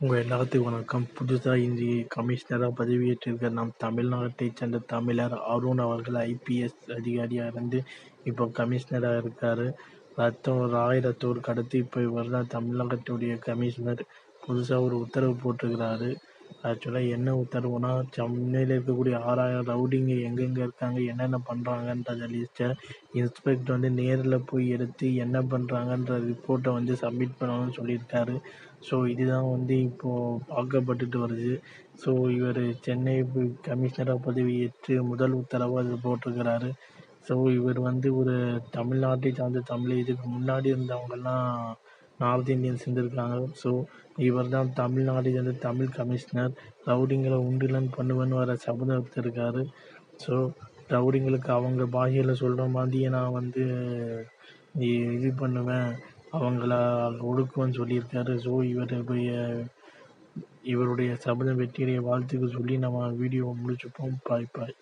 உங்கள் எல்லாத்துக்கும் வணக்கம். புதுசாக இன்று கமிஷனராக பதவியேற்றிருக்க நம் தமிழ்நாட்டைச் சேர்ந்த தமிழர் அருண் அவர்கள் ஐபிஎஸ் அதிகாரியாக இருந்து இப்போ கமிஷனராக இருக்கார். ரத்தம் ராய் கடத்தி இப்போ இவர் தான் தமிழ்நாட்டுடைய கமிஷனர் புதுசாக ஒரு உத்தரவு போட்டிருக்கிறாரு. ஆக்சுவலாக என்ன உத்தரவுனா சென்னையில் இருக்கக்கூடிய ஆறாயிரம் ரவுடிங்க எங்கெங்கே இருக்காங்க என்னென்ன பண்ணுறாங்கன்றத லிஸ்ட்டை இன்ஸ்பெக்டர் வந்து நேரில் போய் எடுத்து என்ன பண்ணுறாங்கன்ற ரிப்போர்ட்டை வந்து சப்மிட் பண்ணணும்னு சொல்லியிருக்காரு. ஸோ இதுதான் வந்து இப்போது பார்க்கப்பட்டுட்டு வருது. ஸோ இவர் சென்னை கமிஷனராக பதவியேற்று முதல் உத்தரவாக இது போட்டிருக்கிறாரு. ஸோ இவர் வந்து ஒரு தமிழ்நாட்டை சார்ந்த தமிழ் இதுக்கு முன்னாடி இருந்தவங்கெல்லாம் நார்த் இந்தியன்ஸ் இருந்திருக்காங்க ஸோ இவர் தான் தமிழ்நாட்டை சேர்ந்த தமிழ் கமிஷனர். ரவுடிங்களை உண்டிலன் பண்ணுவேன்னு வர சபதம் எடுத்திருக்காரு. ஸோ ரவுடிங்களுக்கு அவங்க பாஷையில் சொல்கிற மாதிரியே நான் வந்து இது பண்ணுவேன் அவங்கள ஒடுக்குவேன்னு சொல்லியிருக்காரு. ஸோ இவருடைய இவருடைய சபதம் வெற்றியுடைய வாழ்த்துக்கள் சொல்லி நம்ம வீடியோவை முடிச்சுப்போம். பாய் பாய்